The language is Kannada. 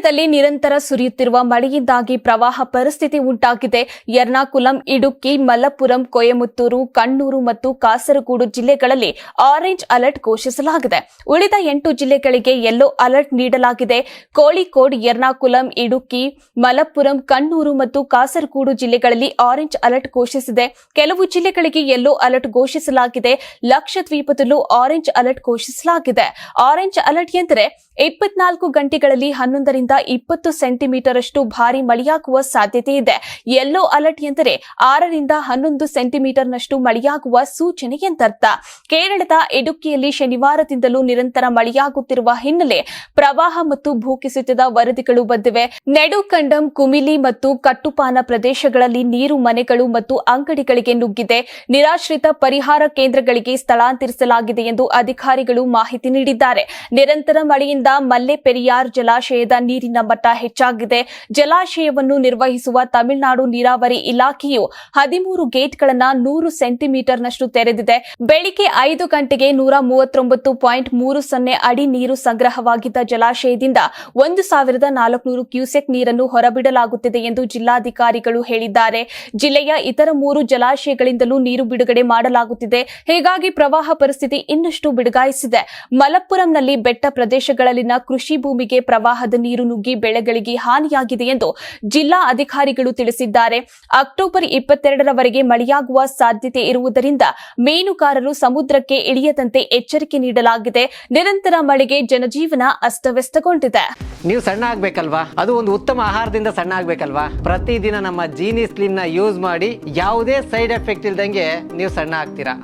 ಕೇರಳದಲ್ಲಿ ನಿರಂತರ ಸುರಿಯುತ್ತಿರುವ ಮಳೆಯಿಂದಾಗಿ ಪ್ರವಾಹ ಪರಿಸ್ಥಿತಿ ಉಂಟಾಗಿದೆ. ಎರ್ನಾಕುಲಂ ಇಡುಕ್ಕಿ ಮಲ್ಲಪುರಂ, ಕೊಯಮತ್ತೂರು, ಕಣ್ಣೂರು ಮತ್ತು ಕಾಸರಗೋಡು ಜಿಲ್ಲೆಗಳಲ್ಲಿ ಆರೆಂಜ್ ಅಲರ್ಟ್ ಘೋಷಿಸಲಾಗಿದೆ. ಉಳಿದ ಎಂಟು ಜಿಲ್ಲೆಗಳಿಗೆ ಯೆಲ್ಲೋ ಅಲರ್ಟ್ ನೀಡಲಾಗಿದೆ. ಕೋಳಿಕೋಡ್, ಎರ್ನಾಕುಲಂ ಇಡುಕ್ಕಿ ಮಲಪ್ಪುರಂ ಕಣ್ಣೂರು ಮತ್ತು ಕಾಸರಗೋಡು ಜಿಲ್ಲೆಗಳಲ್ಲಿ ಆರೆಂಜ್ ಅಲರ್ಟ್ ಘೋಷಿಸಿದೆ. ಕೆಲವು ಜಿಲ್ಲೆಗಳಿಗೆ ಯೆಲ್ಲೋ ಅಲರ್ಟ್ ಘೋಷಿಸಲಾಗಿದೆ. ಲಕ್ಷದ್ವೀಪದಲ್ಲೂ ಆರೆಂಜ್ ಅಲರ್ಟ್ ಘೋಷಿಸಲಾಗಿದೆ. ಆರೆಂಜ್ ಅಲರ್ಟ್ ಎಂದರೆ ಇಪ್ಪತ್ನಾಲ್ಕು ಗಂಟೆಗಳಲ್ಲಿ ಹನ್ನೊಂದರಿಂದ ಇಪ್ಪತ್ತು ಸೆಂಟಿಮೀಟರ್ ಅಷ್ಟು ಭಾರಿ ಮಳೆಯಾಗುವ ಸಾಧ್ಯತೆ ಇದೆ. ಯೆಲ್ಲೋ ಅಲರ್ಟ್ ಎಂದರೆ ಆರರಿಂದ ಹನ್ನೊಂದು ಸೆಂಟಿಮೀಟರ್ನಷ್ಟು ಮಳೆಯಾಗುವ ಸೂಚನೆ ಎಂದರ್ಥ ಕೇರಳದ ಇಡುಕ್ಕಿಯಲ್ಲಿ ಶನಿವಾರದಿಂದಲೂ ನಿರಂತರ ಮಳೆಯಾಗುತ್ತಿರುವ ಹಿನ್ನೆಲೆ ಪ್ರವಾಹ ಮತ್ತು ಭೂಕುಸಿತದ ವರದಿಗಳು ಬಂದಿವೆ. ನೆಡುಕಂಡಂ ಕುಮಿಲಿ ಮತ್ತು ಕಟ್ಟುಪಾನ ಪ್ರದೇಶಗಳಲ್ಲಿ ನೀರು, ಮನೆಗಳು ಮತ್ತು ಅಂಗಡಿಗಳಿಗೆ ನುಗ್ಗಿದೆ. ನಿರಾಶ್ರಿತ ಪರಿಹಾರ ಕೇಂದ್ರಗಳಿಗೆ ಸ್ಥಳಾಂತರಿಸಲಾಗಿದೆ ಎಂದು ಅಧಿಕಾರಿಗಳು ಮಾಹಿತಿ ನೀಡಿದ್ದಾರೆ. ನಿರಂತರ ಮಳೆಯಿಂದ ಮಲ್ಲೆ ಪೆರಿಯಾರ್ ಜಲಾಶಯದ ನೀರಿನ ಮಟ್ಟ ಹೆಚ್ಚಾಗಿದೆ. ಜಲಾಶಯವನ್ನು ನಿರ್ವಹಿಸುವ ತಮಿಳುನಾಡು ನೀರಾವರಿ ಇಲಾಖೆಯು ಹದಿಮೂರು ಗೇಟ್ಗಳನ್ನು ನೂರು ಸೆಂಟಿಮೀಟರ್ನಷ್ಟು ತೆರೆದಿದೆ. ಬೆಳಿಗ್ಗೆ ಐದು ಗಂಟೆಗೆ ನೂರ ಮೂವತ್ತೊಂಬತ್ತು ಪಾಯಿಂಟ್ ಮೂರು ಸೊನ್ನೆ ಅಡಿ ನೀರು ಸಂಗ್ರಹವಾಗಿದ್ದ ಜಲಾಶಯದಿಂದ ಒಂದು ಸಾವಿರದ ನಾಲ್ಕುನೂರು ಕ್ಯೂಸೆಕ್ ನೀರನ್ನು ಹೊರಬಿಡಲಾಗುತ್ತಿದೆ ಎಂದು ಜಿಲ್ಲಾಧಿಕಾರಿಗಳು ಹೇಳಿದ್ದಾರೆ. ಜಿಲ್ಲೆಯ ಇತರ ಮೂರು ಜಲಾಶಯಗಳಿಂದಲೂ ನೀರು ಬಿಡುಗಡೆ ಮಾಡಲಾಗುತ್ತಿದೆ. ಹೀಗಾಗಿ ಪ್ರವಾಹ ಪರಿಸ್ಥಿತಿ ಇನ್ನಷ್ಟು ಬಿಡುಗಾಯಿಸಿದೆ. ಮಲಪ್ಪುರಂನಲ್ಲಿ ಬೆಟ್ಟ ಪ್ರದೇಶಗಳಲ್ಲಿನ ಕೃಷಿ ಭೂಮಿಗೆ ಪ್ರವಾಹದ ನೀರು ನುಗ್ಗಿ ಬೆಳೆಗಳಿಗೆ ಹಾನಿಯಾಗಿದೆ ಎಂದು ಜಿಲ್ಲಾ ಅಧಿಕಾರಿಗಳು ತಿಳಿಸಿದ್ದಾರೆ. ಅಕ್ಟೋಬರ್ ಇಪ್ಪತ್ತೆರಡರವರೆಗೆ ಮಳೆಯಾಗುವ ಸಾಧ್ಯತೆ ಇರುವುದರಿಂದ ಮೀನುಗಾರರು ಸಮುದ್ರಕ್ಕೆ ಇಳಿಯದಂತೆ ಎಚ್ಚರಿಕೆ ನೀಡಲಾಗಿದೆ. ನಿರಂತರ ಮಳೆಗೆ ಜನಜೀವನ ಅಸ್ತವ್ಯಸ್ತಗೊಂಡಿದೆ. ನೀವು ಸಣ್ಣ ಆಗ್ಬೇಕಲ್ವಾ? ಅದು ಒಂದು ಉತ್ತಮ ಆಹಾರದಿಂದ ಸಣ್ಣ ಆಗ್ಬೇಕಲ್ವಾ? ಪ್ರತಿದಿನ ನಮ್ಮ ಜೀನಿ ಸ್ಲಿಮ್ನ ಯೂಸ್ ಮಾಡಿ ಯಾವುದೇ ಸೈಡ್ ಎಫೆಕ್ಟ್ ಇಲ್ದಂಗೆ ನೀವು ಸಣ್ಣ ಆಗ್ತೀರಾ?